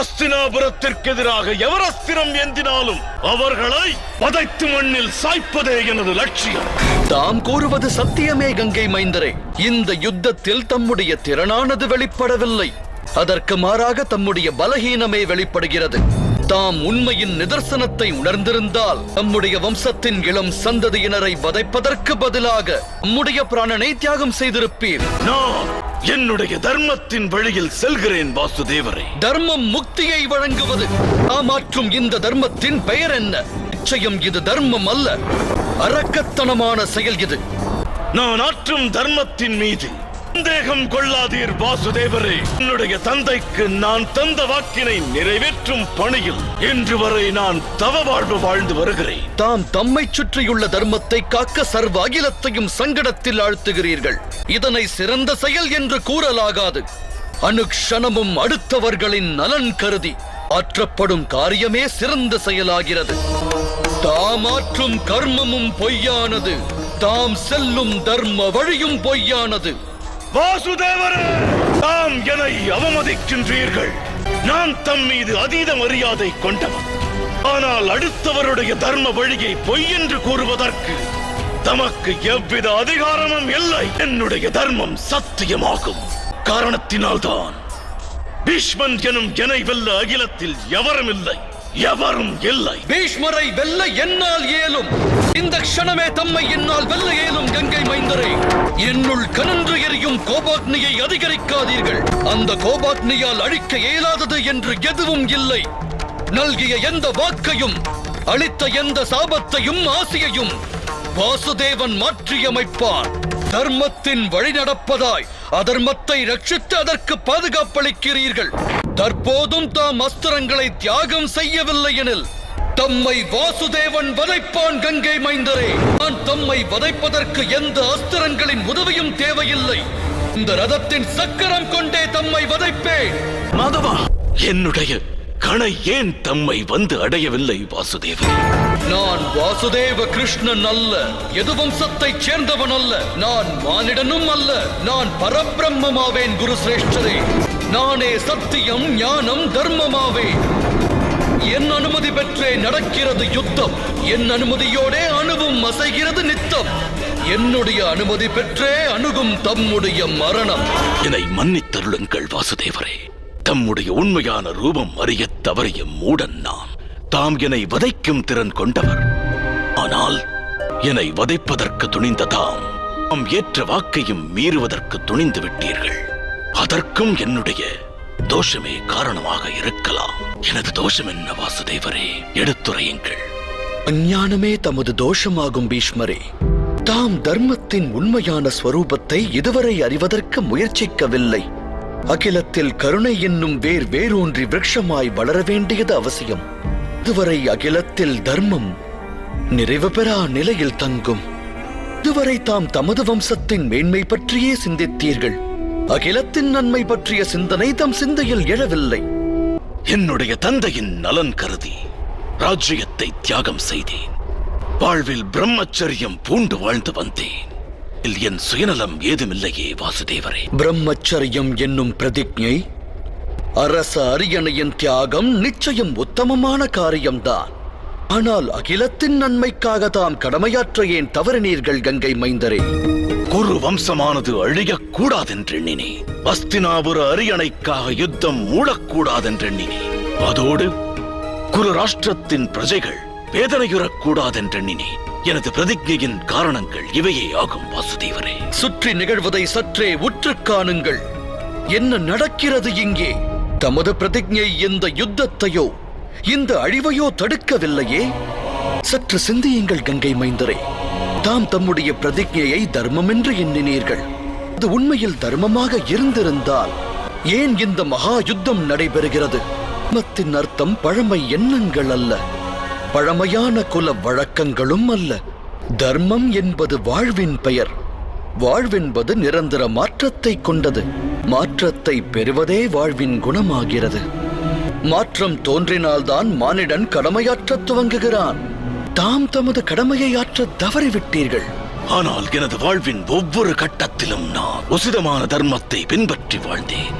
அஸ்தினாபுரத்திற்கு எதிராக எவர் அஸ்திரம் ஏந்தினாலும் அவர்களை பதைத்து மண்ணில் சாய்ப்பதே எனது லட்சியம். தாம் கூறுவது சத்தியமே கங்கை மைந்தரே. இந்த யுத்தத்தில் தம்முடைய திறனானது வெளிப்படவில்லை. அதற்கு மாறாக தம்முடைய பலகீனமே வெளிப்படுகிறது. தாம் உண்மையின் நிதர்சனத்தை உணர்ந்திருந்தால் நம்முடைய வம்சத்தின் இளம் சந்ததியினரை வதைப்பதற்கு பதிலாக நம்முடைய பிராணனை தியாகம் செய்திருப்பீர். என்னுடைய தர்மத்தின் வழியில் செல்கிறேன் வாசுதேவரே. தர்மம் முக்தியை வழங்குவது. நாம் ஆற்றும் இந்த தர்மத்தின் பெயர் என்ன? நிச்சயம் இது தர்மம் அல்ல. அரக்கத்தனமான செயல் இது. நான் ஆற்றும் தர்மத்தின் மீது. சந்தேகம் கொள்ளாதீர் வாசுதேவரே. என்னுடைய தந்தைக்கு நான் தந்த வாக்கினை நிறைவேற்றும் பணியில் இன்று வரை நான் தவ வாழ்வு வாழ்ந்து வருகிறேன். தாம் தம்மை சுற்றியுள்ள தர்மத்தை காக்க சர்வ அகிலத்தையும் சங்கடத்தில் ஆழ்த்துகிறீர்கள். இதனை சிறந்த செயல் என்று கூறலாகாது. அனுக்ஷணமும் அடுத்தவர்களின் நலன் கருதி ஆற்றப்படும் காரியமே சிறந்த செயலாகிறது. தாமாற்றும் கர்மமும் பொய்யானது தாம் செல்லும் தர்ம வழியும் பொய்யானது. வாசுதேவரே தாம் என்னை அவமதிக்கின்றீர்கள். நான் தம் மீது அதீத மரியாதை கொண்டவன். ஆனால் அடுத்தவருடைய தர்ம வழியை பொய் என்று கூறுவதற்கு தமக்கு எவ்வித அதிகாரமும் இல்லை. என்னுடைய தர்மம் சத்தியமாகும். காரணத்தினால்தான் பீஷ்மன் எனும் எனை வெல்ல அகிலத்தில் எவரும் இல்லை. எவரும் இல்லை. பீஷ்மரை வெல்ல என்னால் இயலும். இந்த க்ஷணமே தம்மை என்னால் வெல்ல ஏலும் கங்கை மைந்தரே. என்னுள் கனன்று எரியும் கோபாக்னியை அதிகரிக்காதீர்கள். அந்த கோபாக்னியால் அழிக்க இயலாதது என்று எதுவும் இல்லை. நல்கிய எந்த வாக்கையும் அளித்த எந்த சாபத்தையும் ஆசியையும் வாசுதேவன் மாற்றியமைப்பான். தர்மத்தின் வழி நடப்பதாய் அதர்மத்தை ரட்சித்து அதற்கு பாதுகாப்பளிக்கிறீர்கள். தற்போதும் தாம் அஸ்திரங்களை தியாகம் செய்யவில்லை எனில் தம்மை வாசுதேவன் வதைப்பான் கங்கை மைந்தரே. நான் தம்மை வதைப்பதற்கு எந்த அஸ்திரங்களின் உதவியும் தேவையில்லை. இந்த ரதத்தின் சக்கரம் கொண்டே தம்மை வதைப்பேன். மாதவா என்னுடைய கணை ஏன் தம்மை வந்து அடையவில்லை வாசுதேவன் நான் வாசுதேவ கிருஷ்ணன் அல்ல எது வம்சத்தைச் சேர்ந்தவன் அல்ல. நான் மானிடனும் அல்ல நான் பரபிரம்மமாவேன் குரு சிரேஷ்டரே நானே சத்தியம் ஞானம் தர்மமாவேன். என் அனுமதி பெற்றே நடக்கிறது யுத்தம். என் அனுமதியோடே அணுவும் அசைகிறது நித்தம். என்னுடைய அனுமதி பெற்றே அணுகும் தம்முடைய மரணம். என்னை மன்னித்தருளுங்கள் வாசுதேவரே. தம்முடைய உண்மையான ரூபம் அறிய தவறிய மூடன் நான். தாம் என்னை வதைக்கும் திறன் கொண்டவர். ஆனால் என்னை வதைப்பதற்கு துணிந்த தாம் தாம் ஏற்ற வாக்கையும் மீறுவதற்கு துணிந்து விட்டீர்கள். அதற்கும் என்னுடைய தோஷமே காரணமாக இருக்கலாம் எனது தோஷம் என்ன வாசுதேவரே? எடுத்துரையுங்கள். அஞ்ஞானமே தமது தோஷமாகும் பீஷ்மரே. தாம் தர்மத்தின் உண்மையான ஸ்வரூபத்தை இதுவரை அறிவதற்கு முயற்சிக்கவில்லை. அகிலத்தில் கருணை என்னும் வேர் வேரூன்றி விரக்ஷமாய் வளர வேண்டியது அவசியம். இதுவரை அகிலத்தில் தர்மம் நிறைவு பெறா நிலையில் தங்கும். இதுவரை தாம் தமது வம்சத்தின் மேன்மை பற்றியே சிந்தித்தீர்கள். அகிலத்தின் நன்மை பற்றிய சிந்தனை தம் சிந்தையில் எழவில்லை. என்னுடைய தந்தையின் நலன் கருதி ராஜ்யத்தை தியாகம் செய்தேன். வாழ்வில் பிரம்மச்சரியம் பூண்டு வாழ்ந்து வந்தேன். இதில் என் சுயநலம் ஏதுமில்லையே வாசுதேவரே. பிரம்மச்சரியம் என்னும் பிரதிஜை அரச அரியணையின் தியாகம் நிச்சயம் உத்தமமான காரியம்தான். ஆனால் அகிலத்தின் நன்மைக்காக தாம் கடமையாற்ற ஏன் தவறினீர்கள் கங்கை மைந்தரே. குரு வம்சமானது அழியக்கூடாதென்றெண்ணினே அஸ்தினாபுர அரியணைக்காக யுத்தம் மூடக்கூடாதென்றெண்ணினே அதோடு குரு ராஷ்டிரத்தின் பிரஜைகள் வேதனையுறக்கூடாதென்றெண்ணினே எனது பிரதிஜையின் காரணங்கள் இவையே ஆகும் வாசுதேவரே. சுற்றி நிகழ்வதை சற்றே உற்று காணுங்கள். என்ன நடக்கிறது இங்கே? தமது பிரதிஜை இந்த யுத்தத்தையோ இந்த அழிவையோ தடுக்கவில்லையே? சற்று சிந்தியுங்கள் கங்கை மைந்தரே. தாம் தம்முடைய பிரதிஜையை தர்மம் என்று எண்ணினீர்கள். அது உண்மையில் தர்மமாக இருந்திருந்தால் ஏன் இந்த மகா யுத்தம் நடைபெறுகிறது? தர்மத்தின் அர்த்தம் பழமை எண்ணங்கள் அல்ல. பழமையான குல வழக்கங்களும் அல்ல. தர்மம் என்பது வாழ்வின் பெயர். வாழ்வென்பது நிரந்தர மாற்றத்தை கொண்டது. மாற்றத்தை பெறுவதே வாழ்வின் குணமாகிறது. மாற்றம் தோன்றினால்தான் மானிடன் கடமையாற்றத் துவங்குகிறான். தாம் தமது கடமையை ஆற்ற தவறிவிட்டீர்கள். ஆனால் எனது வாழ்வின் ஒவ்வொரு கட்டத்திலும் நான் உசிதமான தர்மத்தை பின்பற்றி வாழ்ந்தேன்.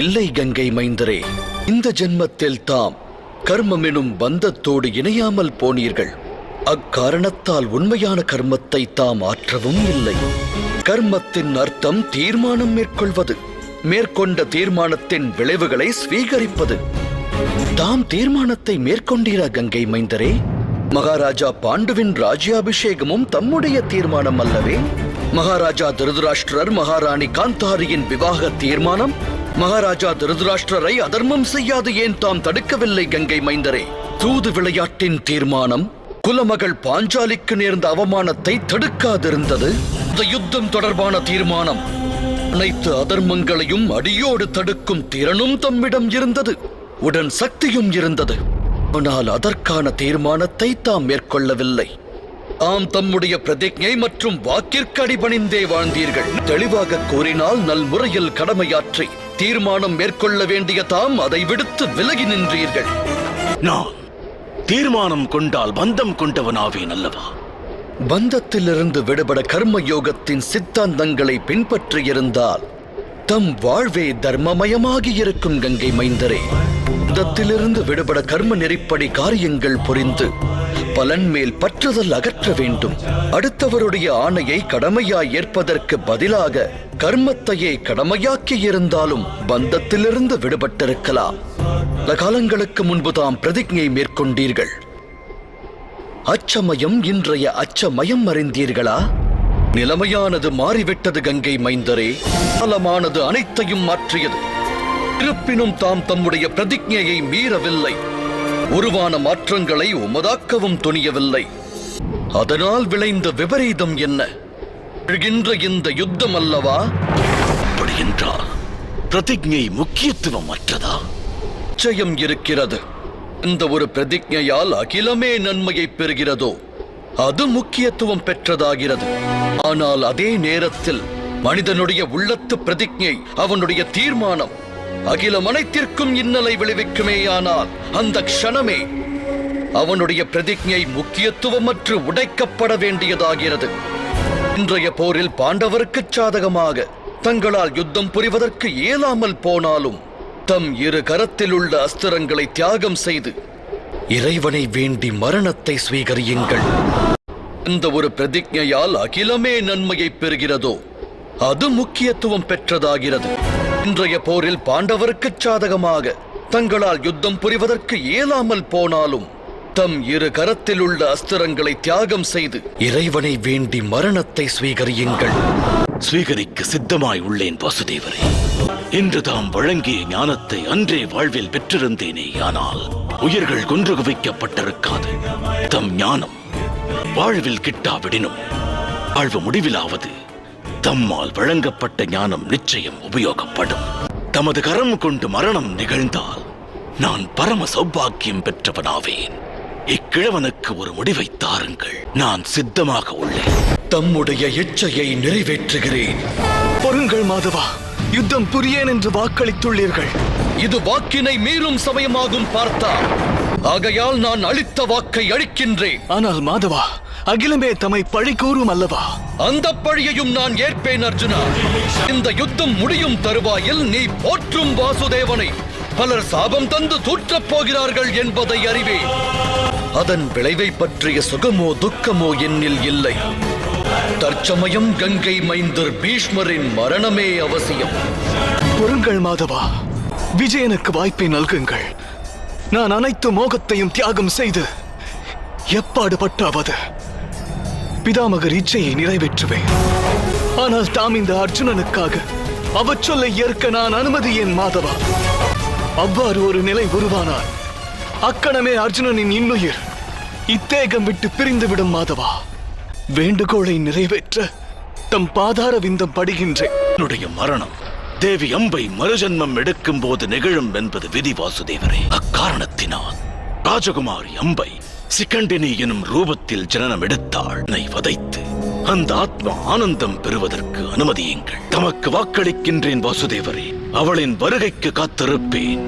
இல்லை கங்கை மைந்தரே இந்த ஜென்மத்தில் தாம் கர்மம் எனும் பந்தத்தோடு இணையாமல் போனீர்கள். அக்காரணத்தால் உண்மையான கர்மத்தை தாம் ஆற்றவும் இல்லை. கர்மத்தின் அர்த்தம் தீர்மானம் மேற்கொள்வது மேற்கொண்ட தீர்மானத்தின் விளைவுகளை ஸ்வீகரிப்பது. தாம் தீர்மானத்தை மேற்கொண்டீரா கங்கை மைந்தரே? மகாராஜா பாண்டுவின் ராஜ்யாபிஷேகமும் தம்முடைய தீர்மானம் அல்லவே? மகாராஜா திருதராஷ்டிரர் மகாராணி காந்தாரியின் விவாக தீர்மானம்? மகாராஜா திருதராஷ்டிரரை அதர்மம் செய்யாது ஏன் தாம் தடுக்கவில்லை கங்கை மைந்தரே? தூது விளையாட்டின் தீர்மானம்? குலமகள் பாஞ்சாலிக்கு நேர்ந்த அவமானத்தை தடுக்காதிருந்தது? இந்த யுத்தம் தொடர்பான தீர்மானம்? அனைத்து அதர்மங்களையும் அடியோடு தடுக்கும் திறனும் தம்மிடம் இருந்தது. உடன் சக்தியும் இருந்தது. ஆனால் அதற்கான தீர்மானத்தை தாம் மேற்கொள்ளவில்லை. ஆம் தம்முடைய பிரதிஜை மற்றும் வாக்கிற்கு அடிபணிந்தே வாழ்ந்தீர்கள். தெளிவாக கூறினால் நல் முறையில் கடமையாற்றி தீர்மானம் மேற்கொள்ள வேண்டிய தாம் அதை விடுத்து விலகி நின்றீர்கள். நான் தீர்மானம் கொண்டால் பந்தம் கொண்டவனாவேன் அல்லவா? பந்தத்திலிருந்து விடுபட கர்ம யோகத்தின் சித்தாந்தங்களை பின்பற்றியிருந்தால் தம் வாழ்வே தர்மமயமாகி இருக்கும் கங்கை மைந்தரே. தத்திலிருந்து விடுபட கர்ம நெறிப்படி காரியங்கள் புரிந்து பலன் மேல் பற்றுதல் அகற்ற வேண்டும். அடுத்தவருடைய ஆணையை கடமையாய் ஏற்பதற்கு பதிலாக கர்மத்தையே கடமையாக்கி இருந்தாலும் பந்தத்திலிருந்து விடுபட்டிருக்கலாம். பல காலங்களுக்கு முன்பு தாம் பிரதிஜை மேற்கொண்டீர்கள். அச்சமயம் இன்றைய அச்சமயம் அறிந்தீர்களா? நிலைமையானது மாறிவிட்டது கங்கை மைந்தரே. காலமானது அனைத்தையும் மாற்றியது. இருப்பினும் தாம் தம்முடைய பிரதிஜையை மீறவில்லை. உருவான மாற்றங்களை உமதாக்கவும் துணியவில்லை. அதனால் விளைந்த விபரீதம் என்ன? எழுகின்ற இந்த யுத்தம் அல்லவா? அப்படி என்றால் பிரதிஜை முக்கியத்துவம் அற்றதா நிச்சயம் இருக்கிறது. இந்த ஒரு பிரதிஜையால் அகிலமே நன்மையை பெறுகிறதோ? அது முக்கியத்துவம் பெற்றதாகிறது. ஆனால் அதே நேரத்தில் மனிதனுடைய உள்ளத்து பிரதிஜை அவனுடைய தீர்மானம் அகிலம் அனைத்திற்கும் இன்னலை விளைவிக்குமேயானால் அந்த க்ஷணமே அவனுடைய பிரதிஜை முக்கியத்துவமற்று உடைக்கப்பட வேண்டியதாகிறது. இன்றைய போரில் பாண்டவருக்கு சாதகமாக தங்களால் யுத்தம் புரிவதற்கு இயலாமல் போனாலும் தம் இரு கரத்தில் உள்ள அஸ்திரங்களை தியாகம் செய்து இறைவனை வேண்டி மரணத்தை ஸ்வீகரியுங்கள். இந்த ஒரு பிரதிஜையால் அகிலமே நன்மையை பெறுகிறதோ அது முக்கியத்துவம் பெற்றதாகிறது. இன்றைய போரில் பாண்டவருக்கு சாதகமாக தங்களால் யுத்தம் புரிவதற்கு இயலாமல் போனாலும் தம் இரு கரத்தில் உள்ள அஸ்திரங்களை தியாகம் செய்து இறைவனை வேண்டி மரணத்தை ஸ்வீகரியுங்கள். ஸ்வீகரிக்க சித்தமாய் உள்ளேன் வாசுதேவரே. இன்று தாம் வழங்கிய ஞானத்தை அன்றே வாழ்வில் பெற்றிருந்தேனே ஆனால் உயிர்கள் கொன்று குவிக்கப்பட்டிருக்காது தம் ஞானம் வாழ்வில் கிட்டாவிடினும் வாழ்வு முடிவிலாவது தம்மால் வழங்கப்பட்ட ஞானம் நிச்சயம் உபயோகப்படும். தமது கரம் கொண்டு மரணம் நிகழ்ந்தால் நான் பரம சௌபாக்கியம் பெற்றவனாவேன். இக்கிழவனுக்கு ஒரு முடிவை தாருங்கள். நான் சித்தமாக உள்ளேன். தம்முடைய இச்சையை நிறைவேற்றுகிறேன். பொருங்கள் மாதவா யுத்தம் புரியேன் என்று வாக்களித்துள்ளீர்கள். இது வாக்கினை மீறும் சமயமாகும் பார்த்தா. ஆகையால் நான் அளித்த வாக்கை அளிக்கின்றேன் ஆனால் மாதவா அகிலமே தம்மை பழி கூறும் அல்லவா? அந்த பழியையும் நான் ஏற்பேன் அர்ஜுனா. இந்த யுத்தம் முடியும் தருவாயில் நீ போற்றும் வாசுதேவனை. பலர் சாபம் தந்து தூற்றப் போகிறார்கள் என்பதை அறிவேன். அதன் விளைவை பற்றிய சுகமோ துக்கமோ என்னில் இல்லை. தற்சமயம் கங்கை மைந்தர் பீஷ்மரின் மரணமே அவசியம். பொருங்கள் மாதவா விஜயனுக்கு வாய்ப்பை நல்குங்கள். நான் அனைத்து மோகத்தையும் தியாகம் செய்து எப்பாடு பட்டாவது பிதாமகர் இச்சையை நிறைவேற்றுவேன். ஆனால் தாம் இந்த அர்ஜுனனுக்காக அவச்சொல்லை ஏற்க நான் அனுமதியேன் மாதவா? அவ்வாறு ஒரு நிலை உருவானால் அக்கணமே அர்ஜுனனின் இன்னுயிர். இத்தேகம் விட்டு பிரிந்துவிடும் மாதவா. வேண்டுகோளை நிறைவேற்ற தம் பாதார விந்தம் படுகின்றேன். என்னுடைய மரணம் தேவி அம்பை மறுஜன்மம் எடுக்கும் போது நிகழும் என்பது விதி வாசுதேவரே. அக்காரணத்தினால் ராஜகுமாரி அம்பை சிக்கண்டினி எனும் ரூபத்தில் ஜனனம் எடுத்தாள். வதைத்து அந்த ஆத்மா ஆனந்தம் பெறுவதற்கு அனுமதியுங்கள். தமக்கு வாக்களிக்கின்றேன் வாசுதேவரே. அவளின் வருகைக்கு காத்திருப்பேன்.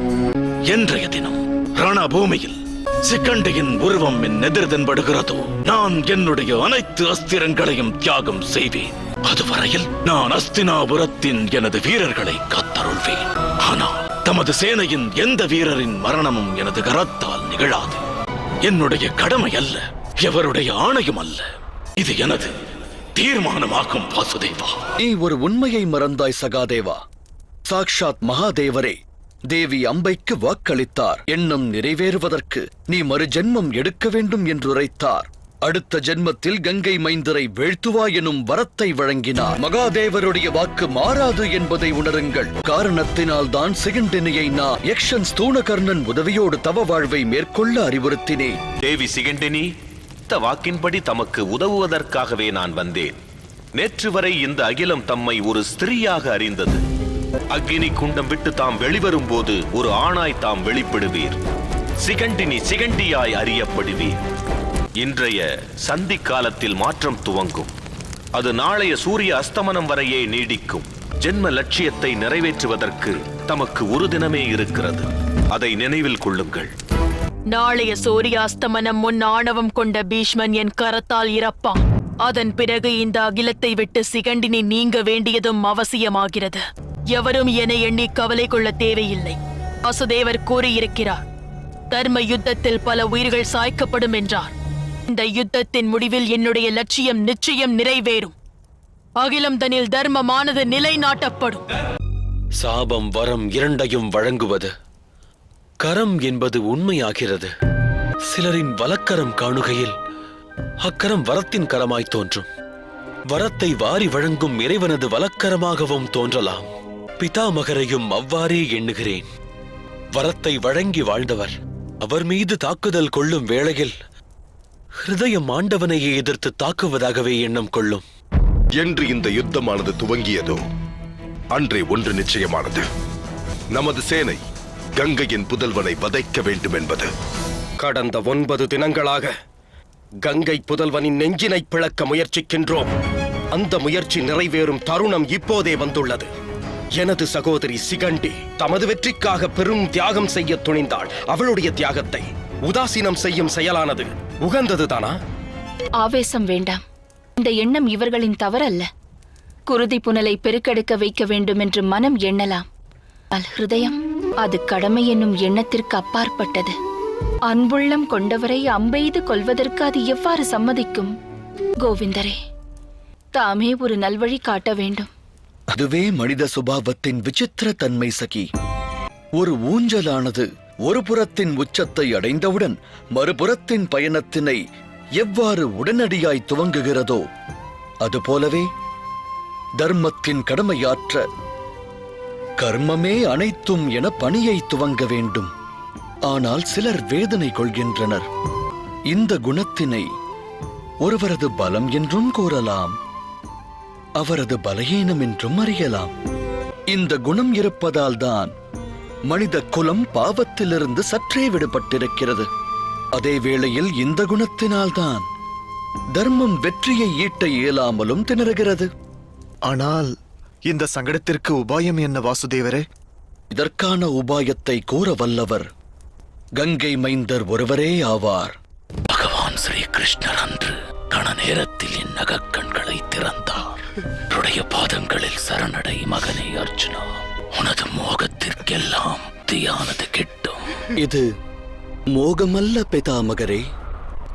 என்றைய தினம் ரணபூமியில் சிக்கண்டியின் உருவம் என் எதிர் தென்படுகிறதோ நான் என்னுடைய அனைத்து அஸ்திரங்களையும் தியாகம் செய்வேன். அதுவரையில் நான் அஸ்தினாபுரத்தின் எனது வீரர்களை காத்தருள்வேன். ஆனால் தமது சேனையின் எந்த வீரரின் மரணமும் எனது கரத்தால் நிகழாது. என்னுடைய கடமை அல்ல எவருடைய ஆணையும் அல்ல. இது எனது தீர்மானமாகும் வாசுதேவா. நீ ஒரு உண்மையை மறந்தாய் சகாதேவா. சாக்ஷாத் மகாதேவரே தேவி அம்பைக்கு வாக்களித்தார். எண்ணம் நிறைவேறுவதற்கு நீ மறு ஜென்மம் எடுக்க வேண்டும் என்று உரைத்தார் அடுத்த ஜென்மத்தில் கங்கை மைந்தரை வீழ்த்துவா எனும் வரத்தை வழங்கினார். மகாதேவருடைய வாக்கு மாறாது என்பதை உணருங்கள். காரணத்தினால் தான் சிகண்டினியை நான் யக்ஷன் ஸ்தூணகர்ணன் உதவியோடு தவ வாழ்வை மேற்கொள்ள அறிவுறுத்தினேன். தேவி சிகண்டினி இந்த வாக்கின்படி தமக்கு உதவுவதற்காகவே நான் வந்தேன். நேற்று வரை இந்த அகிலம் தம்மை ஒரு ஸ்திரீயாக அறிந்தது. அக்னி குண்டம் விட்டு தாம் வெளிவரும் போது ஒரு ஆணாய் தாம் வெளிப்படுவீர். சிகண்டினி சிகண்டியாய் அறியப்படுவீர். இன்றைய சந்தி காலத்தில் மாற்றம் துவங்கும். அது நாளைய சூரிய அஸ்தமனம் வரையே நீடிக்கும். ஜென்ம லட்சியத்தை நிறைவேற்றுவதற்கு தமக்கு ஒரு தினமே இருக்கிறது. அதை நினைவில் கொள்ளுங்கள். நாளைய சூரியாஸ்தமனம் முன் ஆணவம் கொண்ட பீஷ்மன் என் கரத்தால் இறப்பான். அதன் பிறகு இந்த அகிலத்தை விட்டு சிகண்டினி நீங்க வேண்டியதும் அவசியமாகிறது. எவரும் என எண்ணி கவலை கொள்ள தேவையில்லை. வாசுதேவர் கூறியிருக்கிறார். தர்ம யுத்தத்தில் பல உயிர்கள் சாய்க்கப்படும் என்றார். இந்த யுத்தத்தின் முடிவில் என்னுடைய லட்சியம் நிச்சயம் நிறைவேறும். அகிலம் தனில் தர்மமானது நிலைநாட்டப்படும். சாபம் வரம் இரண்டையும் வழங்குவது கரம் என்பது உண்மையாகிறது. சிலரின் வலக்கரம் காணுகையில் அக்கரம் வரத்தின் கரமாய் தோன்றும். வரத்தை வாரி வழங்கும் இறைவனது வலக்கரமாகவும் தோன்றலாம். பிதாமகரையும் அவ்வாறே எண்ணுகிறேன். வரத்தை வழங்கி வாழ்ந்தவர் அவர் மீது தாக்குதல் கொள்ளும் வேளையில் ஹிருதயம் ஆண்டவனையே எதிர்த்து தாக்குவதாகவே எண்ணம் கொள்ளும். என்று இந்த யுத்தமானது துவங்கியதோ அன்றே ஒன்று நிச்சயமானது. நமது சேனை கங்கையின் புதல்வனை வதைக்க வேண்டும் என்பது கடந்த ஒன்பது தினங்களாக கங்கை புதல்வனின் நெஞ்சினை பிளக்க முயற்சிக்கின்றோம். அந்த முயற்சி நிறைவேறும் தருணம் இப்போதே வந்துள்ளது. எனது சகோதரி சிகண்டி தமது வெற்றிக்காக பெரும் தியாகம் செய்ய துணிந்தாள். அவளுடைய தியாகத்தை உதாசீனம் செய்யும் செயலானது. உகந்ததுதானா ஆவேசம் வேண்டாம். இந்த எண்ணம் இவர்களின் தவறல்ல. குருதி புனலை பெருக்கெடுக்க வைக்க வேண்டும் என்று மனம் எண்ணலாம். அல் ஹிருதயம் அது கடமை என்னும் எண்ணத்திற்கு அப்பாற்பட்டது. அன்புள்ளம் கொண்டவரை அம்பெய்து கொல்வதற்கு அது எவ்வாறு சம்மதிக்கும்? கோவிந்தரே தாமே ஒரு நல்வழி காட்ட வேண்டும். அதுவே மனித சுபாவத்தின் விசித்திர தன்மை சகி. ஒரு ஊஞ்சலானது ஒரு புறத்தின் உச்சத்தை அடைந்தவுடன் மறுபுறத்தின் பயணத்தினை எவ்வாறு உடனடியாய் துவங்குகிறதோ அதுபோலவே தர்மத்தின் கடமையாற்ற கர்மமே அனைத்தும் என பணியை துவங்க வேண்டும். ஆனால் சிலர் வேதனை கொள்கின்றனர். இந்த குணத்தினை ஒருவரது பலம் என்றும் கூறலாம். அவரது பலகீனம் என்றும் அறியலாம். இந்த குணம் இருப்பதால் தான் மனித குலம் பாவத்திலிருந்து சற்றே விடுபட்டிருக்கிறது. அதே வேளையில் இந்த குணத்தினால்தான் தர்மம் வெற்றியை ஈட்ட இயலாமலும் திணறுகிறது. ஆனால் இந்த சங்கடத்திற்கு உபாயம் என்ன வாசுதேவரே? இதற்கான உபாயத்தை கூற வல்லவர் கங்கை மைந்தர் ஒருவரே ஆவார். பகவான் ஸ்ரீ கிருஷ்ணர் அன்று கண நேரத்தில் என் நகக்கண்களை திறந்தார். அவருடைய பாதங்களில் சரணடை மகனே அர்ஜுனா உனது மோகத்திற்கெல்லாம் தீயானது கிட்டும். இது மோகமல்ல பிதாமகரே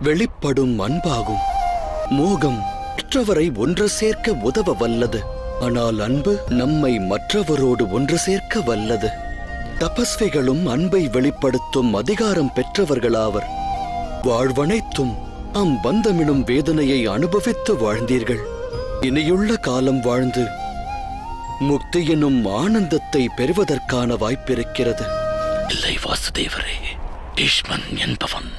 வெளிப்படும் அன்பாகும். மோகம் மற்றவரை ஒன்று சேர்க்க உதவ வல்லது ஆனால் அன்பு நம்மை மற்றவரோடு ஒன்று சேர்க்க வல்லது. தபஸ்விகளும் அன்பை வெளிப்படுத்தும் அதிகாரம் பெற்றவர்களாவர். வாழ்வனைத்தும் அம் பந்தமிடும் வேதனையை அனுபவித்து வாழ்ந்தீர்கள். இனியுள்ள காலம் வாழ்ந்து முக்தி என்னும் ஆனந்தத்தை பெறுவதற்கான வாய்ப்பிருக்கிறது. இல்லை வாசுதேவரே பீஷ்மன் என்பவன்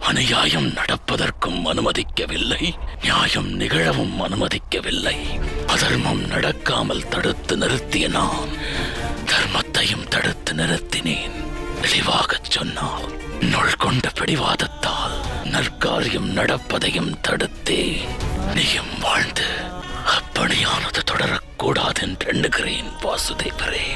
அநியாயம் நடப்பதற்கும் அனுமதிக்கவில்லை நியாயம் நிகழவும் அனுமதிக்கவில்லை. அதர்மம் நடக்காமல் தடுத்து நிறுத்திய நான் தர்மத்தையும் தடுத்து நிறுத்தினேன். தெளிவாகச் சொன்னால் நுள் கொண்ட பிடிவாதத்தால் நற்காரியம் நடப்பதையும் தடுத்தே நீயும் வாழ்ந்து அப்படியானது தொடரக்கூடாது என்று எண்ணுகிறேன் வாசுதேவரே.